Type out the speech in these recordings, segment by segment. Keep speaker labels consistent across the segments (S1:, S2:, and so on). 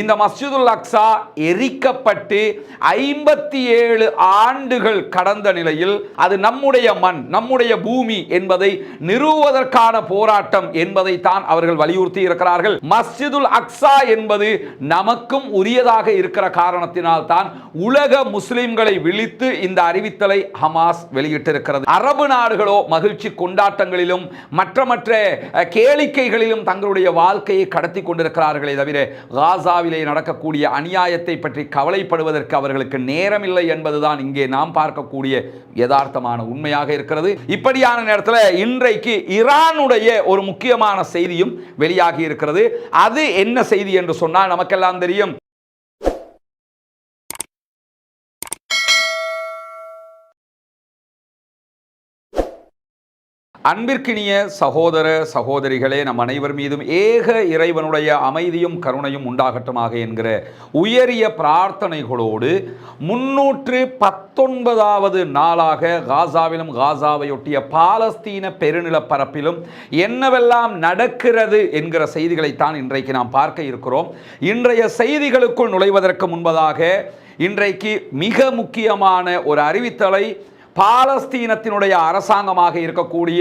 S1: இந்த மஸ்ஜிதுல் அக்ஸா எரிக்கப்பட்டு ஐம்பத்தி ஏழு ஆண்டுகள் கடந்த நிலையில் அது நம்முடைய மண் நம்முடைய பூமி என்பதை நிறுவுவதற்கான போராட்டம் என்பதை தான் அவர்கள் வலியுறுத்தி இருக்கிறார்கள். மஸ்ஜிதுல் அக்ஸா என்பது நமக்கும் உரியதாக இருக்கிற காரணத்தினால் தான் உலக முஸ்லிம்களை விழித்து இந்த அறிவித்தலை ஹமாஸ் வெளியிட்டிருக்கிறது. அரபு நாடுகளோ மகிழ்ச்சி கொண்டாட்டங்களிலும் மற்ற மற்ற கேளிக்கைகளிலும் தங்களுடைய வாழ்க்கையை கடத்தி கொண்டிருக்கிறார்களே தவிர இந்தியாவிலே நடக்கக்கூடிய அநியாயத்தை பற்றி கவலைப்படுவதற்கு அவர்களுக்கு நேரமில்லை என்பதுதான் இங்கே நாம் பார்க்கக்கூடிய யதார்த்தமான உண்மையாக இருக்கிறது. இப்படியான நேரத்தில் இன்றைக்கு ஈரானுடைய ஒரு முக்கியமான செய்தியும் வெளியாகி இருக்கிறது. அது என்ன செய்தி என்று சொன்னால் நமக்கெல்லாம் தெரியும். அன்பிற்கினிய சகோதர சகோதரிகளே நம் அனைவர் மீதும் ஏக இறைவனுடைய அமைதியும் கருணையும் உண்டாகட்டுமாக என்கிற உயரிய பிரார்த்தனைகளோடு முன்னூற்று பத்தொன்பதாவது நாளாக காசாவிலும் காசாவையொட்டிய பாலஸ்தீன பெருநிலப்பரப்பிலும் என்னவெல்லாம் நடக்கிறது என்கிற செய்திகளைத்தான் இன்றைக்கு நாம் பார்க்க இருக்கிறோம். இன்றைய செய்திகளுக்குள் நுழைவதற்கு முன்பதாக இன்றைக்கு மிக முக்கியமான ஒரு அறிவித்தலை பாலஸ்தீனத்தினுடைய அரசாங்கமாக இருக்கக்கூடிய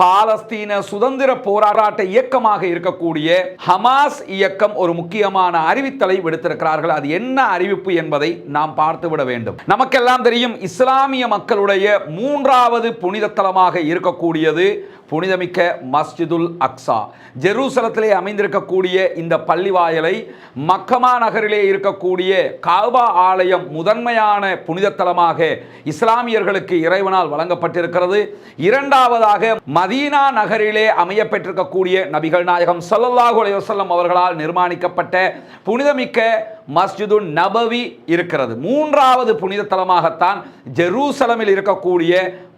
S1: பாலஸ்தீன சுதந்திர போராட்ட இயக்கமாக இருக்கக்கூடிய ஹமாஸ் இயக்கம் ஒரு முக்கியமான அறிவித்தலை விடுத்திருக்கிறார்கள். அது என்ன அறிவிப்பு என்பதை நாம் பார்த்துவிட வேண்டும். நமக்கெல்லாம் தெரியும் இஸ்லாமிய மக்களுடைய மூன்றாவது புனித தலமாக இருக்கக்கூடியது புனிதமிக்க மஸ்ஜிதுல் அக்ஸா. ஜெருசலத்திலே அமைந்திருக்கக்கூடிய இந்த பள்ளிவாயலை மக்கமா நகரிலே இருக்கக்கூடிய காபா ஆலயம் முதன்மையான புனித தலமாக இஸ்லாமியர்களுக்கு இறைவனால் வழங்கப்பட்டிருக்கிறது. இரண்டாவதாக மதீனா நகரிலே அமைய பெற்றிருக்கக்கூடிய நபிகள் நாயகம் சல்லல்லாஹு அலைவசல்லம் அவர்களால் நிர்மாணிக்கப்பட்ட புனிதமிக்க மஸ்ஜிது நபவி இருக்கிறது. மூன்றாவது புனித தலமாகத்தான் ஜெருசலமில் இருக்கக்கூடிய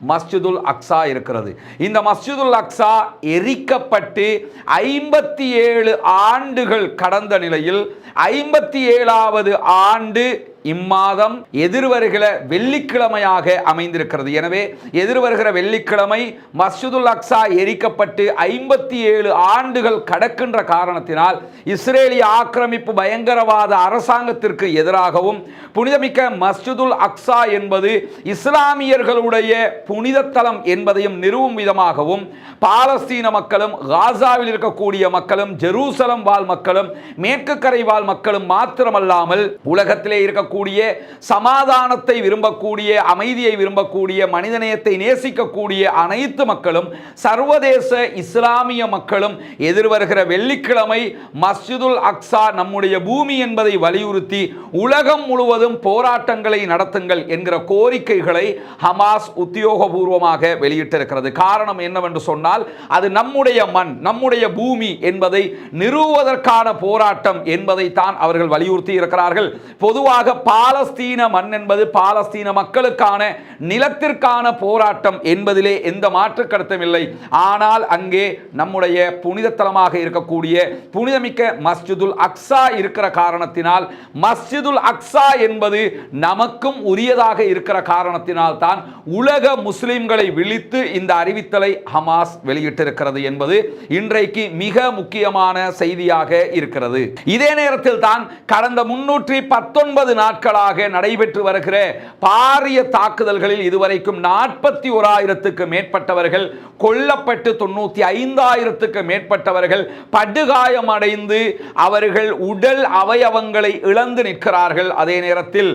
S1: மஸ்ஜிதுல் அக்ஸா இருக்கிறது. இந்த மஸ்ஜிதுல் அக்ஸா எரிக்கப்பட்டு ஐம்பத்தி ஏழு ஆண்டுகள் கடந்த நிலையில் ஐம்பத்தி ஏழாவது ஆண்டு இம்மாதம் எதிர்வருகிற வெள்ளிக்கிழமையாக அமைந்திருக்கிறது. எனவே எதிர்வருகிற வெள்ளிக்கிழமை மஸ்ஜிதுல் அக்ஸா எரிக்கப்பட்டு ஐம்பத்தி ஏழு ஆண்டுகள் கடக்கின்ற காரணத்தினால் இஸ்ரேலிய ஆக்கிரமிப்பு பயங்கரவாத அரசாங்கத்திற்கு எதிராகவும் புனிதமிக்க மஸ்ஜிதுல் அக்ஸா என்பது இஸ்லாமியர்களுடைய புனித தலம் என்பதையும் நிறுவும் விதமாகவும் பாலஸ்தீன மக்களும் காசாவில் இருக்கக்கூடிய மக்களும் ஜெருசலம் வாழ் மக்களும் மேற்கு கரை வாழ் மக்களும் மாத்திரமல்லாமல் உலகத்திலே விரும்பக்கூடிய சமாதானத்தை விரும்பக்கூடிய அமைதியை விரும்பக்கூடிய மனிதநேயத்தை நேசிக்கக்கூடிய அனைத்து மக்களும் சர்வதேச இஸ்லாமிய மக்களும் எதிர்வருகிற வெள்ளிக்கிழமை மஸ்ஜிதுல் அக்ஸா நம்முடைய பூமி என்பதை வலியுறுத்தி உலகம் முழுவதும் போராட்டங்களை நடத்துங்கள் என்கிற கோரிக்கைகளை ஹமாஸ் உத்தியோகபூர்வமாக வெளியிட்டிருக்கிறது. காரணம் என்னவென்று சொன்னால் அது நம்முடைய மண் நம்முடைய பூமி என்பதை நிறுவுவதற்கான போராட்டம் என்பதை தான் அவர்கள் வலியுறுத்தி இருக்கிறார்கள். பொதுவாக பாலஸ்தீன மண் என்பது பாலஸ்தீன மக்களுக்கான நிலத்திற்கான போராட்டம் என்பதிலே எந்த மாற்று கருத்தும் இல்லை. ஆனால் அங்கே நம்முடைய புனித தலமாக இருக்கக்கூடிய புனிதமிக்க மஸ்ஜிதுல் அக்ஸா இருக்கிற காரணத்தினால் மஸ்ஜிதுல் அக்ஸா என்பது நமக்கும் உரியதாக இருக்கிற காரணத்தினால் தான் உலக முஸ்லிம்களை விழித்து இந்த அறிவித்தலை ஹமாஸ் வெளியிட்டிருக்கிறது என்பது இன்றைக்கு மிக முக்கியமான செய்தியாக இருக்கிறது. இதே நேரத்தில் தான் கடந்த முன்னூற்றி பத்தொன்பது நாள் நாட்களாக நடைபெற்று வருகிற பாரிய தாக்குதல்களில் இதுவரைக்கும் நாற்பத்தி ஓராயிரத்துக்கு மேற்பட்டவர்கள் கொல்லப்பட்டு தொண்ணூத்தி ஐந்தாயிரத்துக்கு மேற்பட்டவர்கள் படுகாயமடைந்து அவர்கள் உடல் அவயவங்களை இழந்து நிற்கிறார்கள். அதே நேரத்தில்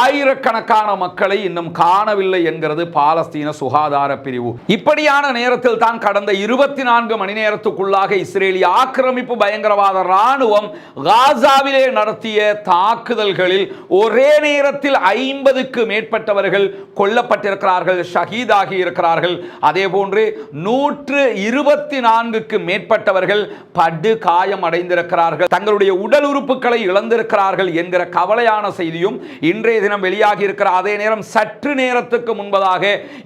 S1: ஆயிரக்கணக்கான மக்களை இன்னும் காணவில்லை என்கிறது பாலஸ்தீன சுகாதார பிரிவு. இப்படியான நேரத்தில் தான் கடந்த இருபத்தி நான்கு மணி நேரத்துக்குள்ளாக இஸ்ரேலிய ஆக்கிரமிப்பு பயங்கரவாத ராணுவம் காசாவிலே நடத்திய தாக்குதல்களில் ஒரே நேரத்தில் ஐம்பதுக்கு மேற்பட்டவர்கள் கொல்லப்பட்டிருக்கிறார்கள் ஷஹீதாகி இருக்கிறார்கள். அதே போன்று நூற்று இருபத்தி நான்குக்கு மேற்பட்டவர்கள் படு காயம் அடைந்திருக்கிறார்கள். தங்களுடைய உடல் உறுப்புகளை இழந்திருக்கிறார்கள் என்கிற கவலையான செய்தியும் இன்றைய தினம் வெளியாகி இருக்கிற அதே நேரம் சற்று நேரத்துக்கு முன்பதாக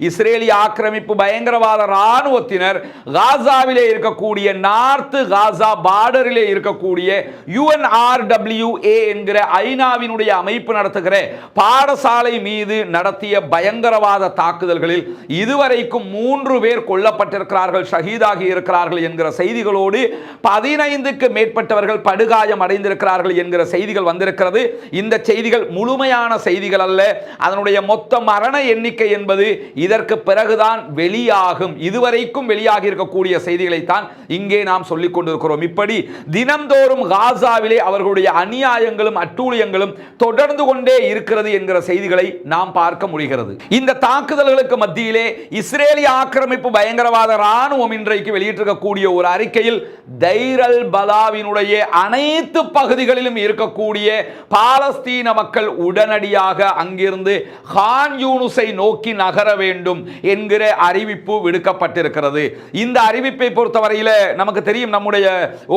S1: இஸ்ரேலிய ஆக்கிரமிப்பு பயங்கரவாத இராணுவத்தினர் காசாவிலே இருக்கக்கூடிய நார்த்து காசா பார்டரிலே இருக்கக்கூடிய யுஎன்ஆர்டபிள்யூஏ என்கிற ஐநாவினுடைய அமைப்பு நடத்துகிற பாடசாலை மீது நடத்திய பயங்கரவாத தாக்குதல்களில் இதுவரைக்கும் மூன்று பேர் கொல்லப்பட்டிருக்கிறார்கள் ஷஹீதாகி இருக்கிறார்கள் என்கிற செய்திகளோடு பதினைந்துக்கு மேற்பட்டவர்கள் படுகாயம் அடைந்திருக்கிறார்கள் என்கிற செய்திகள் வந்திருக்கிறது. இந்த செய்திகள் முழுமையான செய்திகள் அல்ல அதனுடைய மொத்த மரண எண்ணிக்கை என்பது இதற்கு பிறகுதான் வெளியாகும். இதுவரைக்கும் வெளியாகி இருக்கக்கூடிய செய்திகளைத்தான் இங்கே நாம் சொல்லிக் கொண்டிருக்கிறோம். இப்படி தினம்தோறும் காசாவிலே அவர்களுடைய அநியாயங்களும் அட்டூழியங்களும் தொடர்ந்து கொண்டே இருக்கிறது என்கிற செய்திகளை நாம் பார்க்க முடிகிறது. இந்த தாக்குதல்களுக்கு மத்தியிலே இஸ்ரேலிய ஆக்கிரமிப்பு பயங்கரவாத ராணுவம் இன்றைக்கு வெளியிட்டிருக்கக்கூடிய ஒரு அறிக்கையில் தைரல் பலாவினுடைய அனைத்து பகுதிகளிலும் இருக்கக்கூடிய பாலஸ்தீன மக்கள் உடனடியாக அங்கிருந்து ஹான் யூனுஸை நோக்கி நகர வேண்டும் என்கிற அறிவிப்பு விடுக்கப்பட்டிருக்கிறது. இந்த அறிவிப்பை பொறுத்தவரையில் நமக்கு தெரியும் நம்முடைய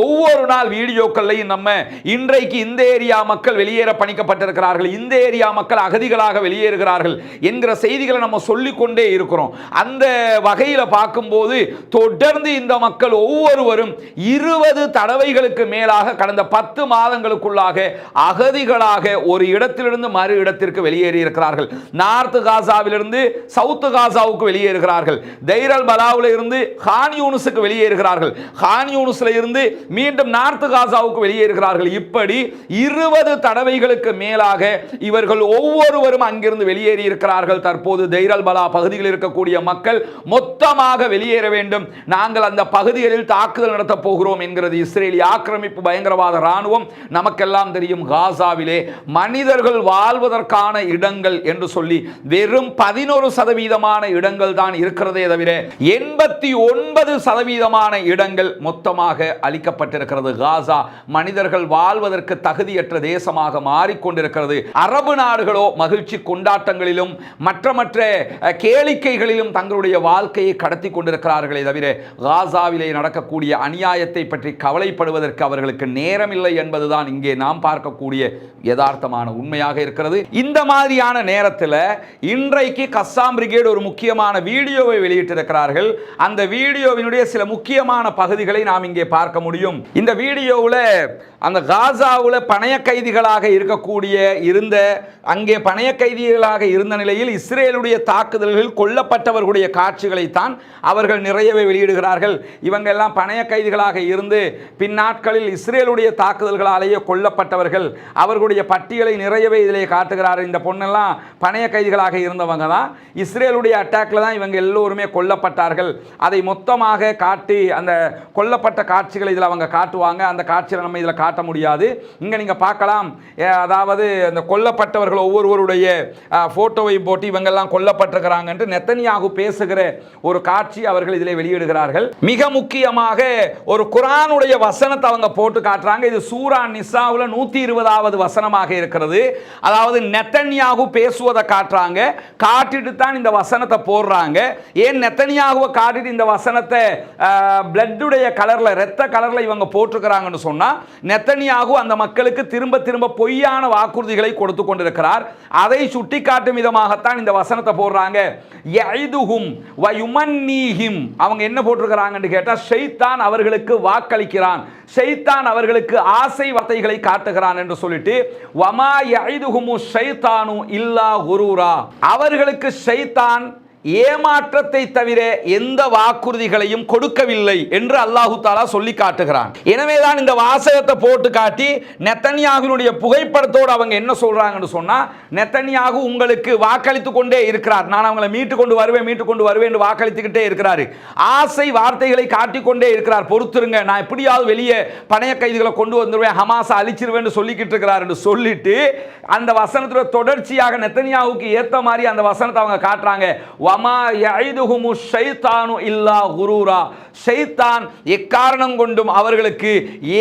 S1: ஒவ்வொரு நாள் வீடியோக்கள்லையும் நம்ம இன்றைக்கு இந்த ஏரியா மக்கள் வெளியேற பணிக்கப்பட்டிருக்கிறார்கள் இந்த ஏரியா மக்கள் அகதிகளாக வெளியேறுகிறார்கள் என்கிற செய்திகளை நம்ம சொல்லிக்கொண்டே இருக்கிறோம். அந்த வகையில் பார்க்கும்போது தொடர்ந்து இந்த மக்கள் ஒவ்வொருவரும் இருபது தடவைகளுக்கு மேலாக கடந்த பத்து மாதங்களுக்குள்ளாக அகதிகளாக ஒரு இடத்திலிருந்து மறு இடத்திற்கு வெளியேறி இருக்கிறார்கள். North காசாவிலிருந்து south காசாவுக்கு வெளியேறுகிறார்கள். தைரல் பலாவில் இருந்து ஹான் யூனுஸுக்கு வெளியேறுகிறார்கள். ஹான் யூனுஸ்ல இருந்து மீண்டும் நார்த் காசாவுக்கு வெளியேறுகிறார்கள். இப்படி இருபது தடவைகளுக்கு மேலாக காரணமாக இவர்கள் ஒவ்வொருவரும் அங்கிருந்து வெளியேறி இருக்கிறார்கள். தற்போது தைரல்பலா பகுதியில் இருக்கக்கூடிய மக்கள் மொத்தமாக வெளியேற வேண்டும். நாங்கள் அந்த பகுதிகளில் தாக்குதல் நடத்தப் போகிறோம் என்கிறது. இஸ்ரேலிய ஆக்கிரமிப்பு பயங்கரவாத இராணுவம் நமக்கெல்லாம் தெரியும் காசாவிலே மனிதர்கள் வாழ்வதற்கான இடங்கள் என்று சொல்லி வெறும் பதினோரு சதவீதமான இடங்கள் தான் இருக்கிறதே தவிர எண்பத்தி ஒன்பது சதவீதமான இடங்கள் மொத்தமாக அளிக்கப்பட்டிருக்கிறது காசா மனிதர்கள் வாழ்வதற்கு தகுதியற்ற தேசமாக மாறிக்கொண்டிருக்கிறது. அரபு நாடுகளோ மகிழ்ச்சி கொண்டாட்டங்களிலும் மற்ற மற்ற கேளிக்கைகளிலும் தங்களுடைய வாழ்க்கையை கடத்தி கொண்டிருக்கிறார்களே தவிர காசாவிலே நடக்கக்கூடிய அநியாயத்தை பற்றி கவலைப்படுவதற்கு அவர்களுக்கு நேரமில்லை என்பதுதான் இங்கே நாம் பார்க்கக்கூடிய யதார்த்தமான உண்மையாக இருக்கிறது. இந்த மாதிரியான நேரத்தில் இன்றைக்கு கஸ்ஸாம் பிரிகேடு ஒரு முக்கியமான வீடியோவை வெளியிட்டிருக்கிறார்கள். அந்த வீடியோவினுடைய சில முக்கியமான பகுதிகளை நாம் இங்கே பார்க்க முடியும். இந்த வீடியோவில் அந்த காசாவில் பணைய கைதிகளாக இருக்கக்கூடிய இருந்த அங்கே பணைய கைதிகளாக இருந்த நிலையில் இஸ்ரேலுடைய தாக்குதல்களில் கொல்லப்பட்டவர்களுடைய காட்சிகளைத்தான் அவர்கள் நிறையவே வெளியிடுகிறார்கள். இவங்க எல்லாம் பணைய கைதிகளாக இருந்து பின்னாட்களில் இஸ்ரேலுடைய தாக்குதல்களாலேயே கொல்லப்பட்டவர்கள். அவர்களுடைய பட்டியலை நிறையவே இதிலே காட்டுகிறார்கள். இந்த பொண்ணெல்லாம் பணைய கைதிகளாக இருந்தவங்க தான். இஸ்ரேலுடைய அட்டாக்ல தான் இவங்க எல்லோருமே கொல்லப்பட்டார்கள். அதை மொத்தமாக காட்டி அந்த கொல்லப்பட்ட காட்சிகளை இதில் அவங்க காட்டுவாங்க. அந்த காட்சிகளை நம்ம இதில் காட்ட முடியாது. இங்கே நீங்கள் பார்க்கலாம். அதாவது அந்த கொல்லப்பட்டவர்கள் ஒவ்வொருவருடைய ஃபோட்டோவையும் போட்டு இவங்கெல்லாம் கொல்லப்பட்டிருக்கிறாங்க என்று நெத்தனியாகு பேசுகிற ஒரு காட்சி அவர்கள் இதில் வெளியிடுகிறார்கள். மிக முக்கியமாக ஒரு குரானுடைய வசனத்தை அவங்க போட்டு காட்டுறாங்க. இது சூரா நிசாவில் நூற்றி இருபதாவது வசனமாக இருக்கிறது. அதாவது நெத்தன்யாகு பேசுவதை காட்டுறாங்க. காட்டிட்டு தான் இந்த வசனத்தை போடுறாங்க. ஏன் நெத்தனியாகுவை காட்டிட்டு இந்த வசனத்தை பிளட்டுடைய கலரில் இரத்த கலரில் இவங்க போட்டிருக்கிறாங்கன்னு சொன்னால் நெத்தனியாகு அந்த மக்களுக்கு திரும்ப திரும்ப பொய்யான வாக்குறுதி வாக்குறுதிகளை கொடுத்து கொண்டிருக்கிறார். அதை சுட்டிக்காட்டும் விதமாகத்தான் இந்த வசனத்தை போடுறாங்க. யைதுஹும் வயுமன்னீஹிம். அவங்க என்ன போட்டிருக்கிறாங்கன்னு கேட்டால் ஷைத்தான் அவர்களுக்கு வாக்களிக்கிறான். செய்தான் அவர்களுக்கு ஆசை வார்த்தைகளை காட்டுகிறான் என்று சொல்லிட்டு வமா யைதுஹுமு ஷைத்தானு இல்லா குரூரா. அவர்களுக்கு ஷைத்தான் ஏமாற்றத்தை தவிர எந்த வாக்குறுதிகளையும் கொடுக்கவில்லை என்று அல்லாஹு தாலா சொல்லி காட்டுகிறான். எனவேதான் இந்த வாசகத்தை போட்டு காட்டி நெத்தன்யாகுனுடைய புகைப்படத்தோடு அவங்க என்ன சொல்றாங்கன்னு சொன்னா நெத்தன்யாகு உங்களுக்கு வாக்களித்து கொண்டே இருக்கிறார். நான் அவங்களை மீட்டு கொண்டு வருவேன் மீட்டு கொண்டு வருவேன் என்று வாக்களித்துக்கிட்டே இருக்கிறாரு. ஆசை வார்த்தைகளை காட்டிக்கொண்டே இருக்கிறார். பொறுத்துருங்க நான் எப்படியாவது வெளியே பணைய கைதிகளை கொண்டு வந்துருவேன் ஹமாஸை அழிச்சிருவேன் சொல்லிக்கிட்டு இருக்கிறார் என்று சொல்லிட்டு அந்த வசனத்துல தொடர்ச்சியாக நெத்தன்யாவுக்கு ஏத்த மாதிரி அந்த வசனத்தை அவங்க காட்டுறாங்க. வமா யைதுஹுமு ஷைத்தானு இல்லா குரூரா. ஷைத்தான் எக்காரணம் கொண்டும் அவர்களுக்கு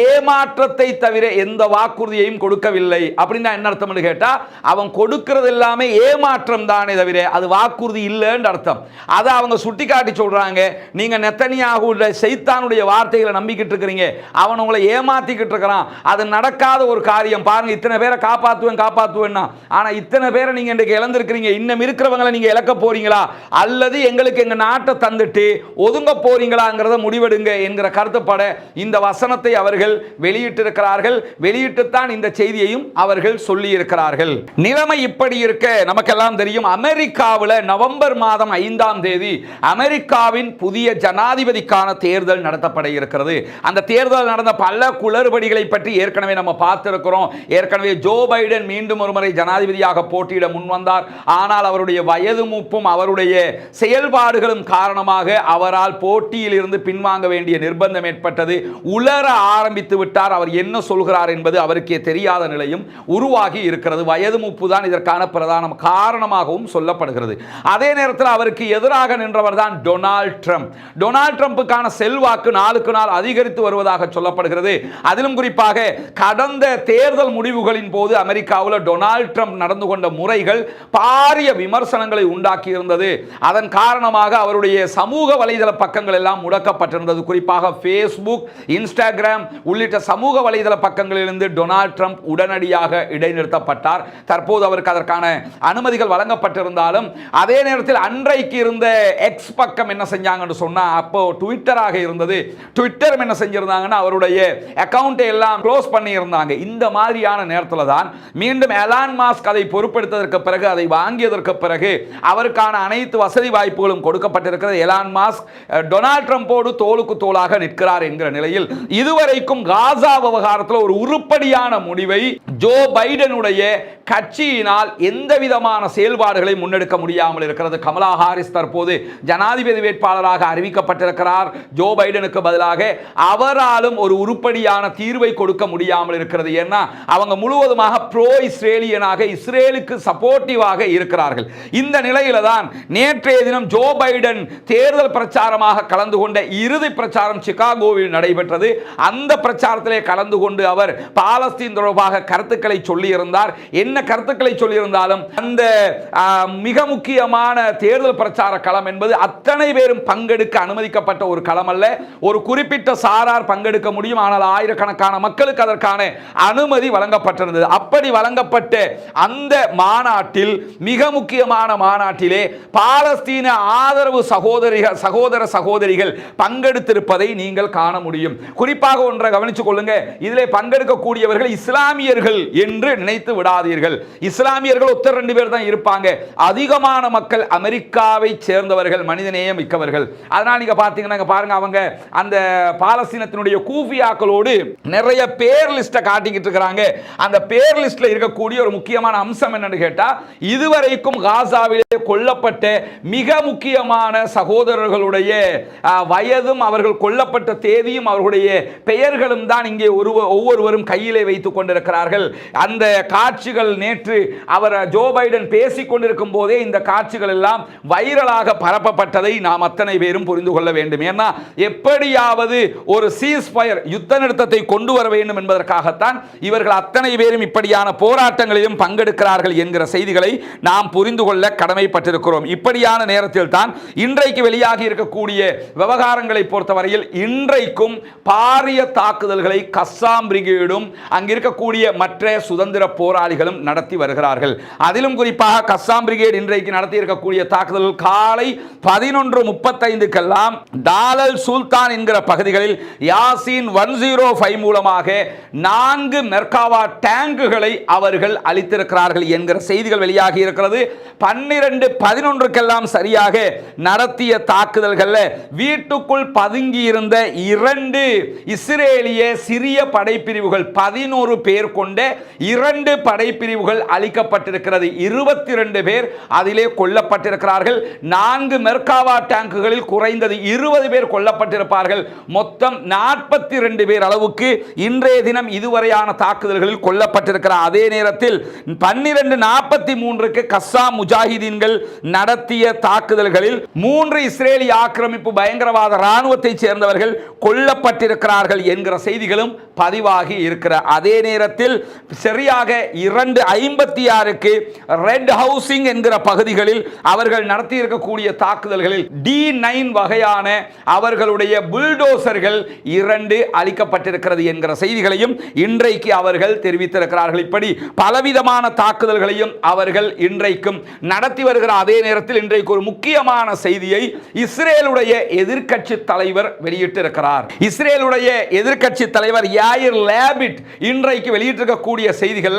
S1: ஏமாற்றத்தை தவிர எந்த வாக்குறுதியையும் கொடுக்கவில்லை. அப்படின்னா என்ன அர்த்தம்னு கேட்டால் அவன் கொடுக்கறது எல்லாமே ஏமாற்றம் தானே தவிர அது வாக்குறுதி இல்லைன்னு அர்த்தம். அதை அவங்க சுட்டி காட்டி சொல்கிறாங்க நீங்கள் நெத்தனியாக செய்தானுடைய வார்த்தைகளை நம்பிக்கிட்டு இருக்கிறீங்க. அவன் உங்களை ஏமாத்திக்கிட்டு இருக்கிறான். அது நடக்காத ஒரு காரியம். பாருங்க இத்தனை பேரை காப்பாற்றுவேன் காப்பாற்றுவேன்னா ஆனால் இத்தனை பேரை நீங்கள் இன்றைக்கு இழந்திருக்கிறீங்க. இன்னும் இருக்கிறவங்களை நீங்கள் இழக்க போறீங்களா? அல்லது எங்களுக்கு எங்கள் நாட்டை தந்துட்டு ஒதுங்க போறீங்களாங்கிறத முடிவெடுங்க என்கிற கருத்துப்பட இந்த வசனத்தை அவர்கள் வெளியிட்டிருக்கிறார்கள். வெளியிட்டுத்தான் இந்த செய்தியையும் அவர்கள் சொல்லி இருக்கிறார்கள் நிலைமை இப்படி இருக்க நமக்கெல்லாம் தெரியும். அமெரிக்காவில் நவம்பர் மாதம் ஐந்தாம் தேதி அமெரிக்காவின் புதிய ஜனாதிபதிக்கான தேர்தல் நடத்தப்பட இருக்கிறது. அந்த தேர்தல் நடந்த பல குளறுபடிகளை பற்றி ஏற்கனவே நம்ம பார்த்திருக்கிறோம். ஏற்கனவே ஜோ பைடன் மீண்டும் ஒருமுறை ஜனாதிபதியாக போட்டியிட முன் வந்தார் ஆனால் அவருடைய வயது மூப்பும் அவருடைய செயல்பாடுகளும் காரணமாக அவரால் போட்டியில் இருந்து பின்வாங்க வேண்டிய நிர்பந்தம் ஏற்பட்டது. உலர ஆரம்பித்து விட்டார். அவர் என்ன சொல்கிறார் என்பது அவருக்கே தெரியாத நிலையும் உருவாகி இருக்கிறது. வயது மூப்பு தான் இதற்கான பிரதான காரணமாகவும் சொல்லப்படுகிறது. அதே நேரத்தில் அவருக்கு எதிராக நின்றவர் தான் டொனால்ட் ட்ரம்ப். டொனால்ட் ட்ரம்ப்புக்கான செல்வாக்கு நாளுக்கு நாள் அதிகரித்து வருவதாக சொல்லப்படுகிறது. அதிலும் குறிப்பாக கடந்த தேர்தல் முடிவுகளின் போது அமெரிக்காவில் டொனால்ட் ட்ரம்ப் நடந்து கொண்ட முறைகள் பாரிய விமர்சனங்களை உண்டாக்கி இருந்தது அதன் காரணமாக அவருடைய சமூக வலைதள பக்கங்கள் எல்லாம் முடக்கப்பட்டிருந்தது. குறிப்பாக ஃபேஸ்புக் இன்ஸ்டாகிராம் உள்ளிட்ட சமூக வலைதள பக்கங்களிலிருந்து டொனால்ட் ட்ரம்ப் உடனடியாக இடைநிறுத்தப்பட்டார். தற்போது அவருக்கு அதற்கான அனுமதிகள் வழங்கப்பட்டிருந்தாலும் அதே நேரத்தில் அன்றைக்கு இருந்த எக்ஸ் பக்கம் என்ன செஞ்சாங்கன்னு சொன்னா அப்போ ட்விட்டராக இருந்தது. ட்விட்டர் என்ன செஞ்சிருந்தாங்கன்னா அவருடைய அக்கவுண்டை எல்லாம் க்ளோஸ் பண்ணி இருந்தாங்க இந்த மாதிரியான நேரத்தில் தான் மீண்டும் எலான் மாஸ்க் அதை பொறுப்பெடுத்ததற்கு பிறகு அதை வாங்கியதற்கு பிறகு அவருக்கான அனைத்து வசதி வாய்ப்புகளும் கொடுக்கப்பட்டிருக்கிறது. எலான் மாஸ்க் டொனால்ட் ட்ரம்போடு தோலுக்கு தோலாக நிற்கிறார் என்கிற நிலையில் இதுவரைக்கும் காசா விவகாரத்தில் ஒரு உருப்படியான முடிவை ஜோ பைடனுடைய கட்சியினால் எந்த விதமான செயல்பாடுகளை முன்னெடுக்க முடியாமல் இருக்கிறது. கமலா ஹாரிஸ் தற்போது ஜனாதிபதி வேட்பாளராக அறிவிக்கப்பட்டிருக்கிறார். ஜோ பைடனுக்கு பதிலாக அவராலும் ஒரு உருப்படியான தீர்வை கொடுக்க முடியாமல் இருக்கிறது. ஏன்னா அவங்க முழுவதுமாக ப்ரோ இஸ்ரேலியனாக இஸ்ரேலுக்கு சப்போர்ட்டிவாக இருக்கிறார்கள். இந்த நிலையில தான் நேற்றைய தினம் ஜோ பைடன் தேர்தல் பிரச்சாரமாக கலந்து கொண்ட இறுதி பிரச்சாரம் சிகாகோவில் நடைபெற்றது. அந்த பிரச்சாரத்திலே கலந்து கொண்டு அவர் பாலஸ்தீன் தொடர்பாக கருத்துக்களை சொல்லியிருந்தார். என்ன கருத்துக்களை சொல்லியிருந்தாலும் அந்த மிக முக்கியமான தேர்தல் பிரச்சார களம் என்பது அத்தனை பேரும் பங்கெடுக்க அனுமதிக்கப்பட்ட ஒரு களம் அல்ல. ஒரு குறிப்பிட்ட சாரார் பங்கெடுக்க முடியும். ஆனால் ஆயிரக்கணக்கான மக்களுக்கு அதற்கான அனுமதி வழங்கப்பட்டிருந்தது. அப்படி வழங்கப்பட்ட அந்த மாநாட்டில் மிக முக்கியமான மாநாட்டிலே பாலஸ்தீன ஆதரவு சகோதரிகள் சகோதர சகோதரிகள் பங்கெடுத்திருப்பதை நீங்கள் காண முடியும். குறிப்பாக ஒன்றை கவனித்துக் கொள்ளுங்க. இதிலே பங்கெடுக்கக்கூடியவர்கள் இஸ்லாமியர்கள் என்று நினைத்து விடாதீர்கள். இஸ்லாமியர்கள். ஒத்தர் ரெண்டு பேர் தான் இருப்பாங்க. அதிகமான மக்கள் அமெரிக்காவை சேர்ந்தவர்கள் மனிதநேயம் மிக்கவர்கள். அதனால் நீங்க பார்த்தீங்கன்னா பாருங்க அவங்க அந்த பாலஸ்தீனத்தினுடைய கூஃபியாக்களோடு நிறைய பேர் லிஸ்ட்டை காட்டிக்கிட்டு இருக்கிறாங்க. அந்த பேர் லிஸ்ட்ல இருக்கக்கூடிய ஒரு முக்கியமான அம்சம் என்னன்னு கேட்டா இதுவரைக்கும் காசாவிலே கொல்லப்பட்ட மிக முக்கியமான சகோதரர்களுடைய வயதும் அவர்கள் கொல்லப்பட்ட தேதியும் அவர்களுடைய பெயர்களும் தான் இங்கே ஒரு ஒவ்வொருவரும் கையிலே வைத்துக் கொண்டிருக்கிறார்கள். அந்த காட்சிகள் நேற்று அவர் ஜோ பைடன் பேசிக் கொண்டிருக்கும் போதே இந்த காட்சிகள் எல்லாம் வைரலாக பரப்பப்பட்டதை நாம் அத்தனை பேரும் புரிந்து கொள்ள வேண்டும். ஏன்னா எப்படியாவது ஒரு சீஸ் ஃபயர் யுத்த நிறுத்தத்தை கொண்டு வர வேண்டும் என்பதற்காகத்தான் இவர்கள் அத்தனை பேரும் இப்படியான போராட்டங்களிலும் பங்கெடுக்கிறார்கள் என்கிற செய்திகளை நாம் புரிந்து கொள்ள கடமைப்பட்டிருக்கிறோம். இப்படியான நேரத்தில் தான் இன்றைக்கு வெளியாகி இருக்கக்கூடிய விவகாரங்களை பொறுத்தவரையில் இன்றைக்கும் பாரிய தாக்குதல்களை கஸ்ஸாம் பிரிகேடும் அங்கிருக்கக்கூடிய மற்ற சுதந்திர போராளிகளும் நடத்தி வருகிறார்கள். அதிலும் குறிப்பாக கஸ்ஸாம் பிரிகேட் இன்றைக்கு நடத்தி இருக்கக்கூடிய தாக்குதல் காலை பதினொன்று முப்பத்தைந்துக்கெல்லாம் டாலல் சுல்தான் என்கிற பகுதிகளில் யாசின் ஒன் ஜீரோ ஃபைவ் மூலமாக நான்கு மெர்காவா டேங்குகளை அவர்கள் அளித்திருக்கிறார்கள் என்கிற செய்திகள் வெளியாகி இருக்கிறது. பன்னிரண்டு பதினொன்றுக்கெல்லாம் சரியாக நடத்திய தாக்குதல்கள்ல வீட்டுக்குள் பதுங்கி இருந்த இரண்டு இஸ்ரேலிய சிறிய படைப்பிரிவுகள் பதினோரு பேர் கொண்ட இரண்டு படைப்பிரிவு பிரிவுகள் அளிக்கப்பட்டிருக்கிறது இருபத்தி ரெண்டு பேர் அதிலே கொல்லப்பட்டிருக்கிறார்கள். நான்கு மெர்காவா டேங்குகளில் குறைந்தது இருபது பேர் கொல்லப்பட்டிருப்பார்கள். மொத்தம் நாற்பத்தி ரெண்டு பேர் அளவுக்கு இன்றைய தினம் இதுவரையான தாக்குதல்களில் கொல்லப்பட்டிருக்கிறார். அதே நேரத்தில் பன்னிரண்டு நாற்பத்தி மூன்றுக்கு கசா முஜாஹிதீன்கள் நடத்திய தாக்குதல்களில் மூன்று இஸ்ரேலி ஆக்கிரமிப்பு பயங்கரவாத இராணுவத்தைச் சேர்ந்தவர்கள் கொல்லப்பட்டிருக்கிறார்கள் என்கிற செய்திகளும் பதிவாகி இருக்கிற அதே நேரத்தில் சரியாக இரண்டு ஐம்பத்தி ஆறுக்கு ரெட் ஹவுசிங் என்கிற பகுதிகளில் அவர்கள் நடத்தி இருக்கக்கூடிய தாக்குதல்களில் டி நைன் வகையான அவர்களுடைய புல்டோசர்கள் இரண்டு அளிக்கப்பட்டிருக்கிறது என்கிற செய்திகளையும் இன்றைக்கு அவர்கள் தெரிவித்திருக்கிறார்கள். இப்படி பலவிதமான தாக்குதல்களையும் அவர்கள் இன்றைக்கும் நடத்தி வருகிற அதே நேரத்தில் இன்றைக்கு ஒரு முக்கியமான செய்தியை இஸ்ரேலுடைய எதிர்கட்சி தலைவர் வெளியிட்டிருக்கிறார். இஸ்ரேலுடைய எதிர்கட்சி தலைவர் யாயிர் லேபிட் இன்றைக்கு வெளியிட்டிருக்கக்கூடிய செய்திகளில்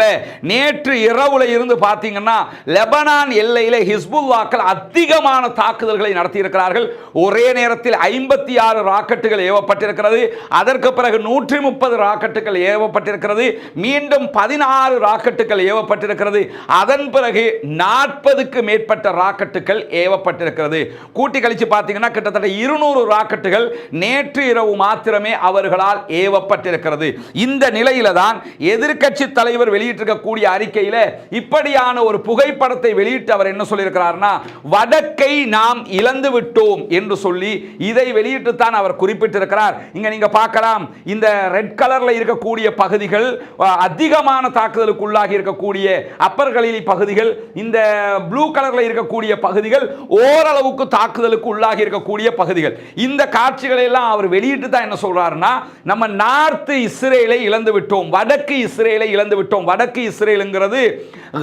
S1: நேற்று நேற்று இரவுல இருந்து பார்த்தீங்கன்னா லெபனான் எல்லையில ஹிஸ்புல்லாக்கள் அதிகமான தாக்குதல்களை நடத்தியிருக்கிறார்கள். ஒரே நேரத்தில் ஐம்பத்தி ஆறு ராக்கெட்டுகள் ஏவப்பட்டிருக்கிறது. அதற்கு பிறகு நூற்றி முப்பது ராக்கெட்டுகள் ஏவப்பட்டிருக்கிறது. மீண்டும் பதினாறு ராக்கெட்டுகள் ஏவப்பட்டிருக்கிறது. அதன் பிறகு நாற்பதுக்கு மேற்பட்ட ராக்கெட்டுகள் ஏவப்பட்டிருக்கிறது. கூட்டி கழிச்சு பார்த்தீங்கன்னா கிட்டத்தட்ட இருநூறு ராக்கெட்டுகள் நேற்று இரவு மாத்திரமே அவர்களால் ஏவப்பட்டிருக்கிறது. இந்த நிலையில தான் எதிர்கட்சி தலைவர் வெளியிட்டிருக்கக்கூடிய அறிக்கையில இப்படியான ஒரு புகைப்படத்தை வெளியிட்டு அவர் என்ன சொல்லியிருக்கிறார்னா வடக்கை நாம் இழந்து விட்டோம் என்று சொல்லி இதை வெளியிட்டு தான் அவர் குறிப்பிட்டிருக்கிறார். இங்க நீங்க பார்க்கலாம் இந்த ரெட் கலர்ல இருக்கக்கூடிய பகுதிகள் அதிகமான தாக்குதலுக்கு உள்ளாகி இருக்கக்கூடிய அப்பர் கலிலி பகுதிகள் இந்த ப்ளூ கலர்ல இருக்கக்கூடிய பகுதிகள் ஓரளவுக்கு தாக்குதலுக்கு உள்ளாகி இருக்கக்கூடிய பகுதிகள். இந்த காட்சிகளை எல்லாம் அவர் வெளியிட்டு தான் என்ன சொல்றாருன்னா நம்ம நார்த்து இஸ்ரேலை இழந்து விட்டோம் வடக்கு இஸ்ரேலை இழந்து விட்டோம் வடக்கு இஸ்ரேலுங்கிறது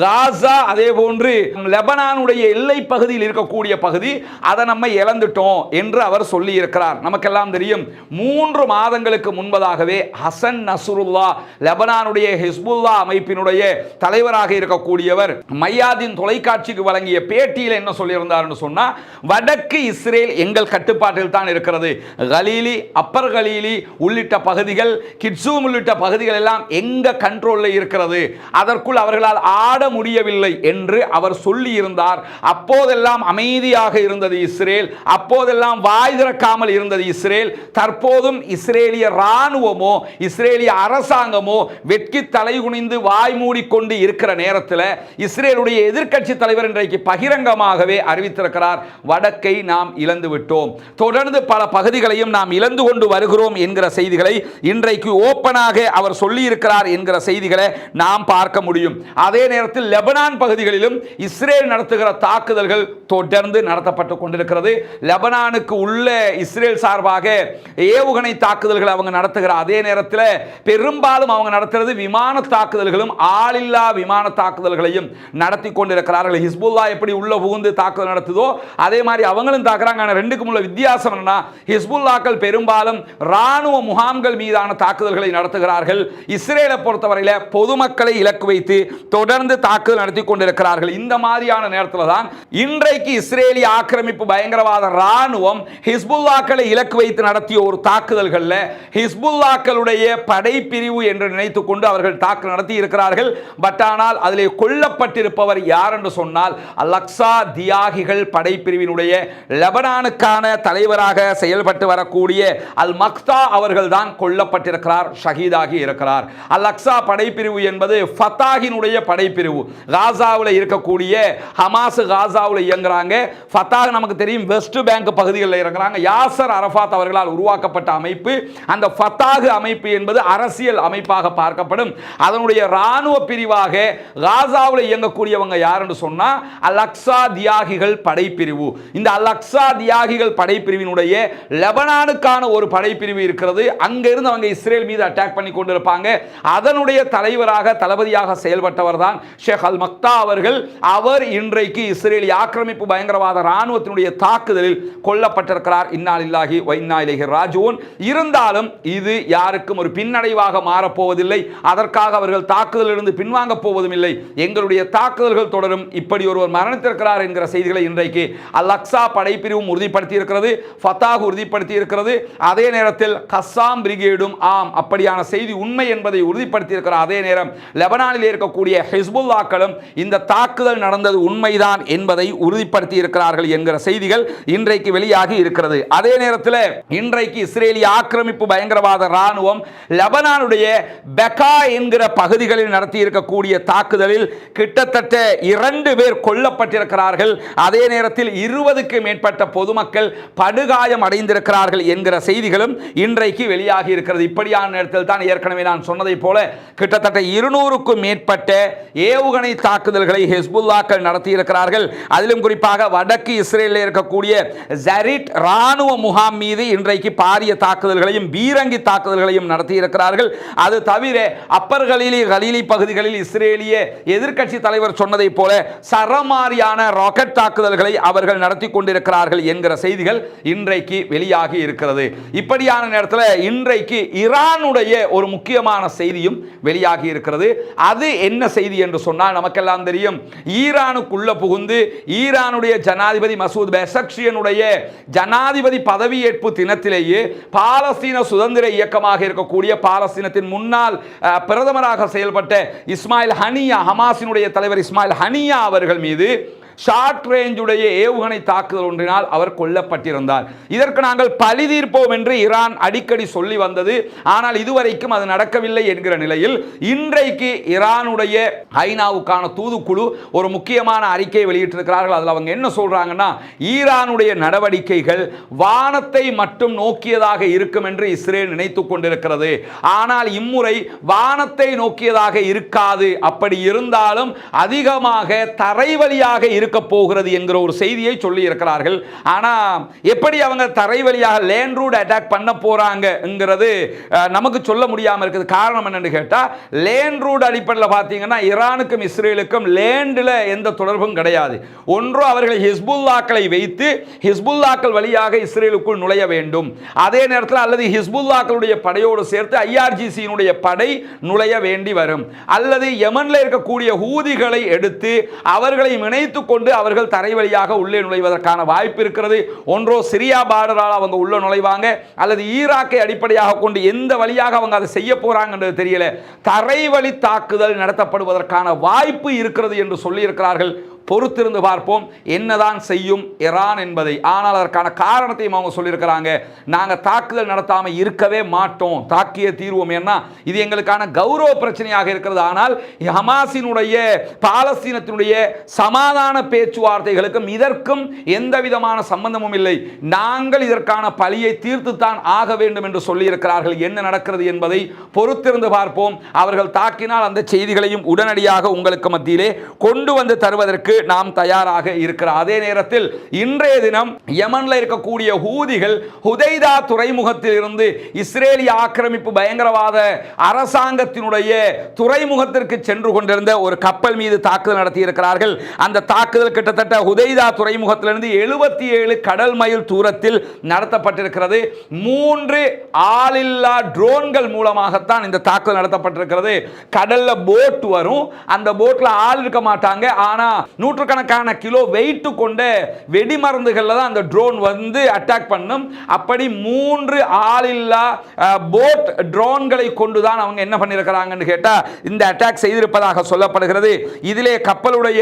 S1: காசா அதே போன்று லெபனானுடைய எல்லை பகுதியில் இருக்கக்கூடிய பகுதி அதை நம்ம இழந்துட்டோம் என்று அவர் சொல்லி இருக்கிறார் நமக்கெல்லாம் தெரியும் மூன்று மாதங்களுக்கு முன்பதாகவே ஹசன் நசுருல்லா லெபனானுடைய ஹிஸ்புல்லா அமைப்பினுடைய தலைவராக இருக்கக்கூடியவர் மையாதின் தொலைக்காட்சிக்கு வழங்கிய பேட்டியில் என்ன சொல்லியிருந்தார்னு சொன்னா வடக்கு இஸ்ரேல் எங்கள் கட்டுப்பாட்டில் தான் இருக்கிறது. கலீலி அப்பர் கலீலி உள்ளிட்ட பகுதிகள் கிட்சூம் உள்ளிட்ட பகுதிகள் எல்லாம் எங்க கண்ட்ரோலில் இருக்கிறது? அதற்குள் அவர்களால் ஆட முடியவில்லை என்று அவர் சொல்லியிருந்தார். அப்போதெல்லாம் அமைதியாக இருந்தது இஸ்ரேல். அப்போதெல்லாம் வாய் திறக்காமல் இருந்தது இஸ்ரேல். தற்போதும் இஸ்ரேலிய இராணுவமோ இஸ்ரேலிய அரசாங்கமோ வெட்கி தலைகுனிந்து வாய் மூடிக்கொண்டு இருக்கிற நேரத்தில் இஸ்ரேலுடைய எதிர்க்கட்சி தலைவர் இன்றைக்கு பகிரங்கமாகவே அறிவித்திருக்கிறார். வடக்கை நாம் இழந்து விட்டோம். தொடர்ந்து பல பகுதிகளையும் நாம் இழந்து கொண்டு வருகிறோம் என்கிற செய்திகளை இன்றைக்கு ஓப்பனாக அவர் சொல்லியிருக்கிறார் என்கிற செய்திகளை நாம் பார்க்க முடியும். அதே நேரத்தில் லெபனான் பகுதிகளிலும் இஸ்ரேல் நடத்துகிற தாக்குதல்கள் தொடர்ந்து நடத்தப்பட்டு கொண்டிருக்கிறது. லெபனானுக்கு உள்ள இஸ்ரேல் சார்பாக ஏவுகணை தாக்குதல்கள் அவங்க நடத்துகிற அதே நேரத்தில் பெரும்பாலும் அவங்க நடத்துறது விமான தாக்குதல்களும் ஆளில்லா விமான தாக்குதல்களையும் நடத்தி கொண்டிருக்கிறார்கள். ஹிஸ்புல்லா எப்படி உள்ள புகுந்து தாக்குதல் நடத்துதோ அதே மாதிரி அவங்களும் தாக்குறாங்க. ஆனால் ரெண்டுக்கும் உள்ள வித்தியாசம் என்னன்னா ஹிஸ்புல்லாக்கள் பெரும்பாலும் ராணுவ முகாம்கள் மீதான தாக்குதல்களை நடத்துகிறார்கள். இஸ்ரேலை பொறுத்தவரையில் பொதுமக்களை இலக்கு வைத்து தொடர்ந்து தாக்குதல் நடத்தி கொண்டிருக்கிறார்கள். இந்த மாதிரியான நேரத்தில் தான் இன்றைக்கு இஸ்ரேலிய ஆக்கிரமிப்பு பயங்கரவாத ராணுவம் ஹிஸ்புல்லாக்களை இலக்கு வைத்து நடத்திய ஒரு தாக்குதல்களில் ஹிஸ்புல்லாக்களுடைய படைப்பிரிவு என்று நினைத்துக் கொண்டு அவர்கள் தாக்கு நடத்தி இருக்கிறார்கள். பட் ஆனால் அதிலே கொல்லப்பட்டிருப்பவர் யார் என்று சொன்னால் அலக்ஸா தியாகிகள் படைப்பிரிவினுடைய லெபனானுக்கான தலைவராக செயல்பட்டு வரக்கூடிய அல் மக்தா அவர்கள் தான் கொல்லப்பட்டிருக்கிறார் ஷஹீதாகி இருக்கிறார். அல் அக்ஸா படைப்பிரிவு என்பது ஃபத்தாகினுடைய படைப்பிரிவு. காசாவில் இருக்கக்கூடிய ஹமாஸ் காசாவில் இயங்குறாங்க. ஃபத்தாக நமக்கு தெரியும் வெஸ்ட் பேங்க் பகுதிகளில் இறங்குறாங்க. யாசர் அரஃபாத் அவர்களால் உருவாக்கப்பட்ட அமைப்பு. அந்த ஃபத்தாக அமைப்பு என்பது அரசியல் அமைப்பாக பார்க்கப்படும். அதனுடைய இராணுவ பிரிவாக காசாவில் இயங்கக்கூடியவங்க யாருன்னு சொன்னா அலக்ஸா தியாகிகள் படைப்பிரிவு. இந்த அலக்ஸா தியாகிகள் படைப்பிரிவினுடைய லெபனானுக்கான ஒரு படைப்பிரிவு இருக்கிறது. அங்கிருந்து அவங்க இஸ்ரேல் மீது அட்டாக் பண்ணி கொண்டிருப்பாங்க அதனுடைய தலைவராக தளபதியாக செயல்பட்டவர் தான் ஷேக் அல் மக்தா அவர்கள். அவர் இன்றைக்கு இஸ்ரேலிய ஆக்கிரமிப்பு பயங்கரவாத ராணுவத்தினுடைய தாக்குதலில் கொல்லப்பட்டிருக்கிறார். இன்னால் இல்லாஹி ராஜுவன் இருந்தாலும் இது யாருக்கும் ஒரு பின்னடைவாக மாறப்போவதில்லை அதற்காக அவர்கள் தாக்குதலிலிருந்து பின்வாங்க போவதும் இல்லை. எங்களுடைய தாக்குதல்கள் தொடரும். இப்படி ஒருவர் மரணித்திருக்கிறார் என்கிற செய்திகளை இன்றைக்கு அல் அக்ஸா படைப்பிரிவும் உறுதிப்படுத்தி இருக்கிறது ஃபத்தாக் உறுதிப்படுத்தி இருக்கிறது அதே நேரத்தில் கஸ்ஸாம் பிரிகேடும் ஆம். அப்படியான செய்தி உண்மை என்பதை உறுதிப்படுத்தி இருக்கிற அதே நேரம் லெபனானில் இருக்கக்கூடிய ஹிஸ்புல்லாக்களும் இந்த தாக்குதல் நடந்தது உண்மைதான் என்பதை உறுதிப்படுத்தி இருக்கிறார்கள் என்கிற செய்திகள் இன்றைக்கு வெளியாகி இருக்கிறது. அதே நேரத்தில் இன்றைக்கு இஸ்ரேலிய ஆக்கிரமிப்பு பயங்கரவாத ராணுவம் லெபனானுடைய பெகா என்கிற பகுதிகளில் நடத்தி இருக்கக்கூடிய தாக்குதலில் கிட்டத்தட்ட இரண்டு பேர் கொல்லப்பட்டிருக்கிறார்கள். அதே நேரத்தில் இருபதுக்கு மேற்பட்ட பொதுமக்கள் படுகாயம் அடைந்திருக்கிறார்கள் என்கிற செய்திகளும் இன்றைக்கு வெளியாகி இருக்கிறது. இப்படியான நேரத்தில் தான் ஏற்கனவே நான் சொன்னதை போல கிட்டத்தட்ட இருநூறுக்கும் மேற்பட்ட ஏவுகணை தாக்குதல்களை ஹெஸ்புல்லாக்கள் நடத்தியிருக்கிறார்கள். அதிலும் குறிப்பாக வடக்கு இஸ்ரேலில் இருக்கக்கூடிய ஜரிட் ராணுவ முகாம் மீது இன்றைக்கு பாரிய தாக்குதல்களையும் பீரங்கி தாக்குதல்களையும் நடத்தியிருக்கிறார்கள். அது தவிர அப்பர் கலீலி கலீலி பகுதிகளில் இஸ்ரேலிய எதிர்க்கட்சி தலைவர் சொன்னதைப் போல சரமாரியான ராக்கெட் தாக்குதல்களை அவர்கள் நடத்தி கொண்டிருக்கிறார்கள் என்கிற செய்திகள் இன்றைக்கு வெளியாகி இருக்கிறது. இப்படியான நேரத்தில் இன்றைக்கு ஈரானுடைய ஒரு முக்கியமான செய்தியும் வெளியாகி இருக்கிறது. அது என்ன செய்தி என்று சொன்னால் நமக்கெல்லாம் தெரியும். ஈரானுக்குள்ள புகுந்து ஈரானுடைய ஜனாதிபதி மசூத் பெசக்ஷியனுடைய ஜனாதிபதி பதவியேற்பு தினத்திலேயே பாலஸ்தீன சுதந்திர இயக்கமாக இருக்கக்கூடிய பாலஸ்தீனத்தின் முன்னாள் பிரதமராக செயல்பட்ட இஸ்மாயில் ஹனியா ஹமாஸினுடைய தலைவர் இஸ்மாயில் ஹனியா அவர்கள் மீது ஷார்ட் ரேஞ்சுடைய ஏவுகணை தாக்குதல் ஒன்றினால் அவர் கொல்லப்பட்டிருந்தார். இதற்கு நாங்கள் பழி தீர்ப்போம் என்று ஈரான் அடிக்கடி சொல்லி வந்தது. ஆனால் இதுவரைக்கும் அது நடக்கவில்லை என்கிற நிலையில் இன்றைக்கு ஈரானுடைய ஐநாவுக்கான தூதுக்குழு ஒரு முக்கியமான அறிக்கையை வெளியிட்டிருக்கிறார்கள். அதில் அவங்க என்ன சொல்றாங்கன்னா ஈரானுடைய நடவடிக்கைகள் வானத்தை மட்டும் நோக்கியதாக இருக்கும் என்று இஸ்ரேல் நினைத்துக் கொண்டிருக்கிறது. ஆனால் இம்முறை வானத்தை நோக்கியதாக இருக்காது. அப்படி இருந்தாலும் அதிகமாக தரை வழியாக இருக்க போகிறது என்கிற ஒரு செய்தியை சொல்லி இருக்கிறார்கள் ஆனா எப்படி அவங்க தரை வழியாக லேண்ட் ரூட் அட்டாக் பண்ண போறாங்கங்கிறது நமக்கு சொல்ல முடியாம இருக்குது. காரணம் என்னன்னு கேட்டா லேண்ட் ரூட் அடிப்படையில் பார்த்தீங்கன்னா ஈரானுக்கும் இஸ்ரேலுக்கும் லேண்டில் எந்த தொடர்பும் கிடையாது. ஒன்று அவர்கள் ஹிஸ்புல்லாக்களை வைத்து ஹிஸ்புல்லாக்கள் வழியாக இஸ்ரேலுக்குள் நுழைய வேண்டும். அதே நேரத்தில் அல்லது ஹிஸ்புல்லாக்களுடைய படையோடு சேர்த்து ஐஆர்ஜிசியினுடைய படை நுழைய வேண்டி வரும். அல்லது யமனில் இருக்கக்கூடிய ஹூதிகளை எடுத்து அவர்களை இணைத்துக் கொண்டு அவர்கள் தரை வழியாக உள்ளே நுழைவதற்கான வாய்ப்பு இருக்கிறது. ஒன்றோ சிரியா பார்டரால் அவங்க உள்ள நுழைவாங்க. அல்லது ஈராக்கை அடிப்படையாக கொண்டு எந்த வழியாக அவங்க அதை செய்ய போறாங்கன்றது தெரியல. தரை வழி தாக்குதல் நடத்தப்படுவதற்கான வாய்ப்பு இருக்கிறது என்று சொல்லியிருக்கிறார்கள். பொறுத்திருந்து பார்ப்போம். என்னதான் செய்யும் இரான் என்பதை. ஆனால் அதற்கான காரணத்தையும் அவங்க சொல்லியிருக்கிறாங்க. நாங்கள் தாக்குதல் நடத்தாமல் இருக்கவே மாட்டோம். தாக்கிய தீர்வோம். ஏன்னா இது எங்களுக்கான கௌரவ பிரச்சனையாக இருக்கிறது. ஆனால் ஹமாசினுடைய பாலஸ்தீனத்தினுடைய சமாதான பேச்சுவார்த்தைகளுக்கும் இதற்கும் எந்த விதமான சம்பந்தமும் இல்லை. நாங்கள் இதற்கான பழியை தீர்த்துத்தான் ஆக வேண்டும் என்று சொல்லியிருக்கிறார்கள். என்ன நடக்கிறது என்பதை பொறுத்திருந்து பார்ப்போம். அவர்கள் தாக்கினால் அந்த செய்திகளையும் உடனடியாக உங்களுக்கு மத்தியிலே கொண்டு வந்து தருவதற்கு நாம் தயாராக இருக்கிறோம். அதே நேரத்தில் இன்றைய தினம் யமனில் இருக்கக்கூடிய ஹூதிகள் ஹுதைதா துறைமுகத்தில் இருந்து இஸ்ரேலிய ஆக்கிரமிப்பு பயங்கரவாத அரசாங்கத்தினுடைய துறைமுகத்திற்கு சென்று கொண்டிருந்த ஒரு கப்பல் மீது தாக்குதல் நடத்தி இருக்கிறார்கள் அந்த தாக்குதல் கிட்டத்தட்ட ஹுதைதா துறைமுகத்திலிருந்து எழுபத்தி ஏழு கடல் மைல் தூரத்தில் நடத்தப்பட்டிருக்கிறது. மூன்று ஆளில்லா ட்ரோன்கள் மூலமாகத்தான் இந்த தாக்குதல் நடத்தப்பட்டிருக்கிறது. கடல்ல போட் வரும். அந்த போட்ல ஆள் இருக்க மாட்டாங்க. ஆனா நூற்றுக்கணக்கான கிலோ வெயிட்டு கொண்ட வெடிமருந்துகளில் தான் அந்த ட்ரோன் வந்து அட்டாக் பண்ணும். அப்படி மூன்று ஆளில்லா போட் ட்ரோன்களை கொண்டு தான் அவங்க என்ன பண்ணியிருக்கிறாங்கன்னு கேட்டால் இந்த அட்டாக் செய்திருப்பதாக சொல்லப்படுகிறது. இதிலே கப்பலுடைய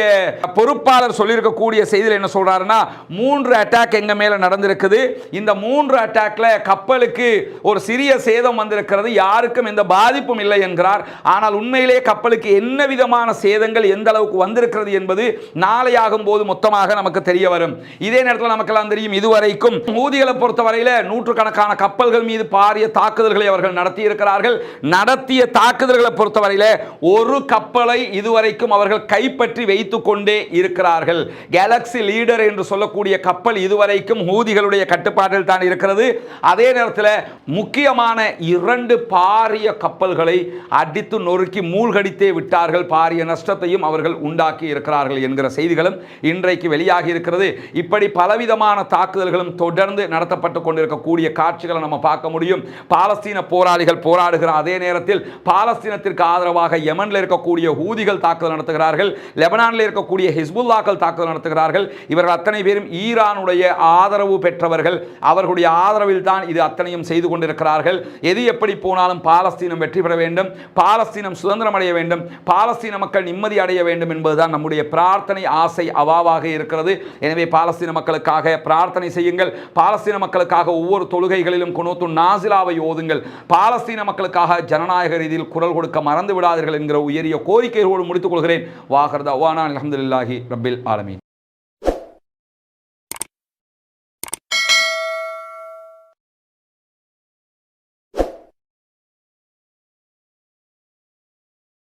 S1: பொறுப்பாளர் சொல்லியிருக்கக்கூடிய செய்தியில் என்ன சொல்கிறாருன்னா மூன்று அட்டாக் எங்கள் மேலே நடந்திருக்குது. இந்த மூன்று அட்டாக்ல கப்பலுக்கு ஒரு சிறிய சேதம் வந்திருக்கிறது. யாருக்கும் எந்த பாதிப்பும் இல்லை என்கிறார். ஆனால் உண்மையிலே கப்பலுக்கு என்ன விதமான சேதங்கள் எந்த அளவுக்கு வந்திருக்கிறது என்பது நாளை ஆகும் போது மொத்தமாக நமக்கு தெரிய வரும். இதே நேரத்தில் நமக்கெல்லாம் தெரியும் இதுவரைக்கும் ஊதிகளை பொறுத்தவரையில நூற்றுக்கணக்கான கப்பல்கள் மீது பாரிய தாக்குதல்களை அவர்கள் நடத்தி இருக்கிறார்கள் நடத்திய தாக்குதல்களை பொறுத்தவரையில ஒரு கப்பலை இதுவரைக்கும் அவர்கள் கைப்பற்றி வைத்துக் கொண்டே இருக்கிறார்கள். கேலக்ஸி லீடர் என்று சொல்லக்கூடிய கப்பல் இதுவரைக்கும் ஊதிகளுடைய கட்டுப்பாட்டில் தான் இருக்கிறது. அதே நேரத்தில் முக்கியமான இரண்டு பாரிய கப்பல்களை அடித்து நொறுக்கி மூழ்கடித்தே விட்டார்கள். பாரிய நஷ்டத்தையும் அவர்கள் உண்டாக்கி இருக்கிறார்கள் என்கிற செய்திகளும் இன்றைக்கு வெளியாகி இருக்கிறது. இப்படி பலவிதமான தாக்குதல்களும் தொடர்ந்து நடத்தப்பட்டு கொண்டிருக்கக்கூடிய காட்சிகளை நம்ம பார்க்க முடியும். பாலஸ்தீன போராளிகள் போராடுகிற அதே நேரத்தில் பாலஸ்தீனத்திற்கு ஆதரவாக யமனில் இருக்கக்கூடிய ஹூதிகள் தாக்குதல் நடத்துகிறார்கள். லெபனானில் இருக்கக்கூடிய ஹிஸ்புல்லாக்கள் தாக்குதல் நடத்துகிறார்கள். இவர்கள் அத்தனை பேரும் ஈரானுடைய ஆதரவு பெற்றவர்கள். அவர்களுடைய ஆதரவில் தான் இது அத்தனையும் செய்து கொண்டிருக்கிறார்கள். எது எப்படி போனாலும் பாலஸ்தீனம் வெற்றி பெற வேண்டும். பாலஸ்தீனம் சுதந்திரம் அடைய வேண்டும். பாலஸ்தீன மக்கள் நிம்மதி அடைய வேண்டும் என்பதுதான் நம்முடைய பிரார்த்தனை. ஆசை அவாவாக இருக்கிறது. எனவே பாலஸ்தீன மக்களுக்காக பிரார்த்தனை செய்யுங்கள். பாலஸ்தீன மக்களுக்காக ஒவ்வொரு தொழுகைகளிலும் குணோத்து நாசிலாவை ஓதுங்கள். பாலஸ்தீன மக்களுக்காக ஜனநாயக ரீதியில் குரல் கொடுக்க மறந்து விடாதீர்கள் என்கிற உயரிய கோரிக்கைகளோடு முடித்துக் கொள்கிறேன். வாகர்தா வானா அலமதுல்லாஹி ரபில் ஆலமீன்.